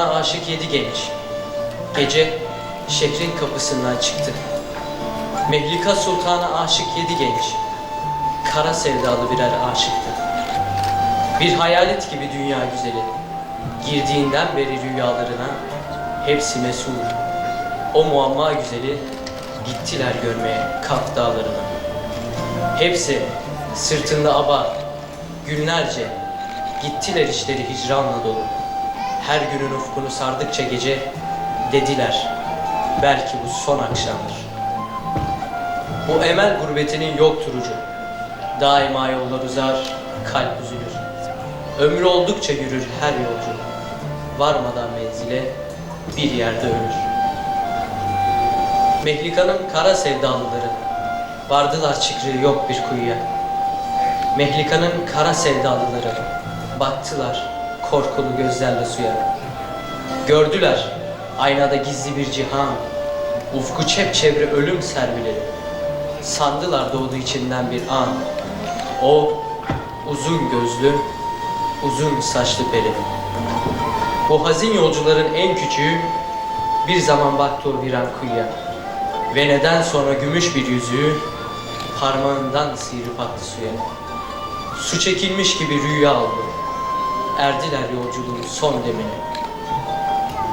aşık yedi genç. Gece şehrin kapısından çıktı. Mehlika Sultan'a aşık yedi genç. Kara sevdalı birer aşıktı. Bir hayalet gibi dünya güzeli. Girdiğinden beri rüyalarına hepsi mesul. O muamma güzeli gittiler görmeye Kaf dağlarına. Hepsi sırtında aba, günlerce gittiler işleri hicranla dolu. Her günün ufkunu sardıkça gece dediler belki bu son akşamdır. Bu emel gurbetinin yoktur ucu. Daima yollar uzar, kalp üzülür. Ömrü oldukça yürür her yolcu. Varmadan menzile bir yerde ölür. Mehlika'nın kara sevdalıları vardılar çıkrığı yok bir kuyuya. Mehlika'nın kara sevdalıları baktılar korkulu gözlerle suya. Gördüler aynada gizli bir cihan, ufku çepçevre ölüm servileri. Sandılar doğdu içinden bir an. O uzun gözlü, uzun saçlı peri. Bu hazin yolcuların en küçüğü bir zaman baktı o viran kuyuya. Ve neden sonra gümüş bir yüzüğü parmağından sıyırıp attı suya. Su çekilmiş gibi rüya aldı. Erdiler yolculuğun son demine.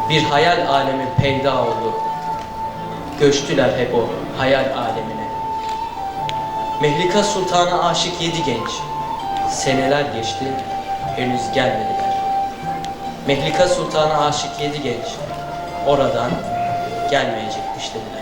Bir hayal alemi peyda oldu. Göçtüler hep o hayal alemine. Mehlika Sultan'a aşık yedi genç. Seneler geçti, henüz gelmediler. Mehlika Sultan'a aşık yedi genç. Oradan gelmeyecekmiş dediler.